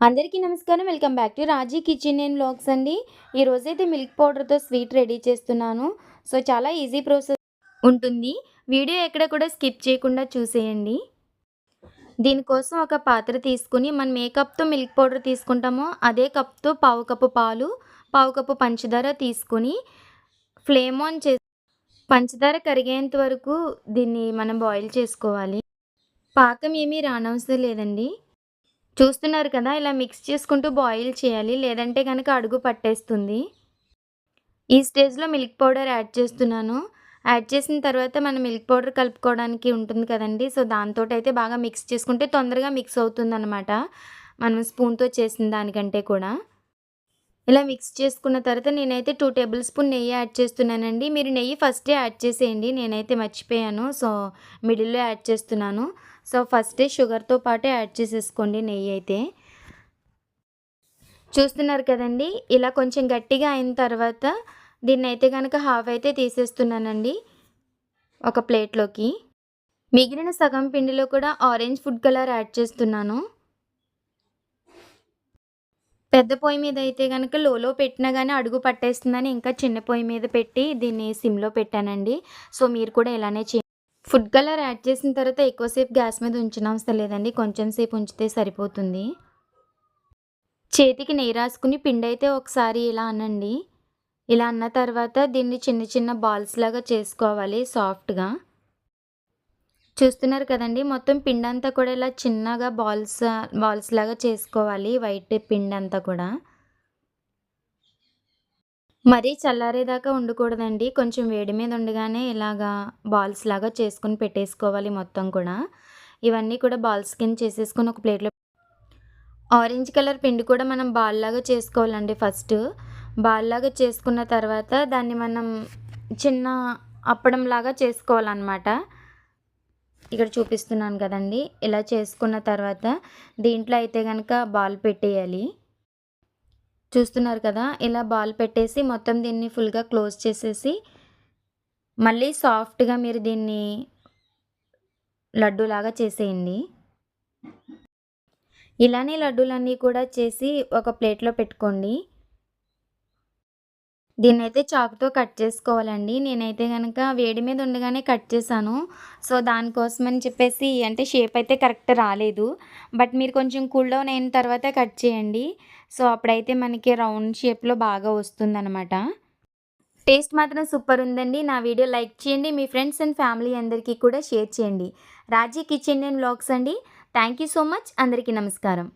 అందరికీ నమస్కారం. Welcome back to Raji kitchen and blogs అండి. ఈరోజైతే మిల్క్ పౌడర్తో స్వీట్ రెడీ చేస్తున్నాను. సో చాలా ఈజీ ప్రాసెస్ ఉంటుంది. వీడియో ఎక్కడ కూడా స్కిప్ చేయకుండా చూసేయండి. దీనికోసం ఒక పాత్ర తీసుకుని మనం ఏ కప్తో మిల్క్ పౌడర్ తీసుకుంటామో అదే కప్తో పావు కప్పు పాలు పావు కప్పు పంచదార తీసుకుని ఫ్లేమ్ ఆన్ చేసి పంచదార కరిగేంత వరకు దీన్ని మనం బాయిల్ చేసుకోవాలి. పాకం ఏమీ రానవసరం లేదండి. చూస్తున్నారు కదా ఇలా మిక్స్ చేసుకుంటూ బాయిల్ చేయాలి. లేదంటే కనుక అడుగు పట్టేస్తుంది. ఈ స్టేజ్లో మిల్క్ పౌడర్ యాడ్ చేస్తున్నాను. యాడ్ చేసిన తర్వాత మనం మిల్క్ పౌడర్ కలుపుకోవడానికి ఉంటుంది కదండి. సో దాంతో అయితే బాగా మిక్స్ చేసుకుంటే తొందరగా మిక్స్ అవుతుంది అనమాట మనం స్పూన్తో చేసిన దానికంటే కూడా. ఇలా మిక్స్ చేసుకున్న తర్వాత నేనైతే టూ టేబుల్ స్పూన్ నెయ్యి యాడ్ చేస్తున్నానండి. మీరు నెయ్యి ఫస్టే యాడ్ చేసేయండి. నేనైతే మర్చిపోయాను. సో మిడిల్లో యాడ్ చేస్తున్నాను. సో ఫస్టే షుగర్తో పాటే యాడ్ చేసేసుకోండి నెయ్యి అయితే. చూస్తున్నారు కదండి? ఇలా కొంచెం గట్టిగా అయిన తర్వాత దీన్ని అయితే కనుక హాఫ్ అయితే తీసేస్తున్నానండి. ఒక ప్లేట్లోకి మిగిలిన సగం పిండిలో కూడా ఆరెంజ్ ఫుడ్ కలర్ యాడ్ చేస్తున్నాను. పెద్ద పొయ్యి మీద అయితే కనుక లోలో పెట్టినా కానీ అడుగు పట్టేస్తుందని ఇంకా చిన్న పొయ్యి మీద పెట్టి దీన్ని సిమ్లో పెట్టానండి. సో మీరు కూడా ఇలానే చే ఫుడ్ కలర్ యాడ్ చేసిన తర్వాత ఎక్కువసేపు గ్యాస్ మీద ఉంచిన అవసరం లేదండి. కొంచెం సేపు ఉంచితే సరిపోతుంది. చేతికి నెయ్యి రాసుకుని పిండి అయితే ఒకసారి ఇలా అనండి. ఇలా అన్న తర్వాత దీన్ని చిన్న చిన్న బాల్స్ లాగా చేసుకోవాలి సాఫ్ట్గా. చూస్తున్నారు కదండి. మొత్తం పిండి అంతా కూడా ఇలా చిన్నగా బాల్స్ బాల్స్ లాగా చేసుకోవాలి. వైట్ పిండి అంతా కూడా. మరీ చల్లారేదాకా ఉండకూడదండి. కొంచెం వేడి మీద ఉండగానే ఇలాగా బాల్స్ లాగా చేసుకుని పెట్టేసుకోవాలి మొత్తం కూడా. ఇవన్నీ కూడా బాల్స్ కింద చేసేసుకుని ఒక ప్లేట్లో ఆరెంజ్ కలర్ పిండి కూడా మనం బాల్ లాగా చేసుకోవాలండి ఫస్ట్. బాల్ లాగా చేసుకున్న తర్వాత దాన్ని మనం చిన్న అప్పడం లాగా చేసుకోవాలన్నమాట. ఇక్కడ చూపిస్తున్నాను కదండి. ఇలా చేసుకున్న తర్వాత దీంట్లో అయితే కనుక బాల్ పెట్టేయాలి. చూస్తున్నారు కదా ఇలా బాల్ పెట్టేసి మొత్తం దీన్ని ఫుల్గా క్లోజ్ చేసేసి మళ్ళీ సాఫ్ట్గా మీరు దీన్ని లడ్డూలాగా చేసేయండి. ఇలానే లడ్డూలన్నీ కూడా చేసి ఒక ప్లేట్లో పెట్టుకోండి. దీన్ని అయితే చాకుతో కట్ చేసుకోవాలండి. నేనైతే కనుక వేడి మీద ఉండగానే కట్ చేశాను. సో దానికోసమని చెప్పేసి అంటే షేప్ అయితే కరెక్ట్ రాలేదు. బట్ మీరు కొంచెం కూల్ డౌన్ అయిన తర్వాత కట్ చేయండి. సో అప్పుడైతే మనకి రౌండ్ షేప్లో బాగా వస్తుందన్నమాట. టేస్ట్ మాత్రం సూపర్ ఉందండి. నా వీడియో లైక్ చేయండి. మీ ఫ్రెండ్స్ అండ్ ఫ్యామిలీ అందరికీ కూడా షేర్ చేయండి. రాజీ కిచెన్ అండ్ బ్లాగ్స్ అండి. Thank you so much. అందరికీ నమస్కారం.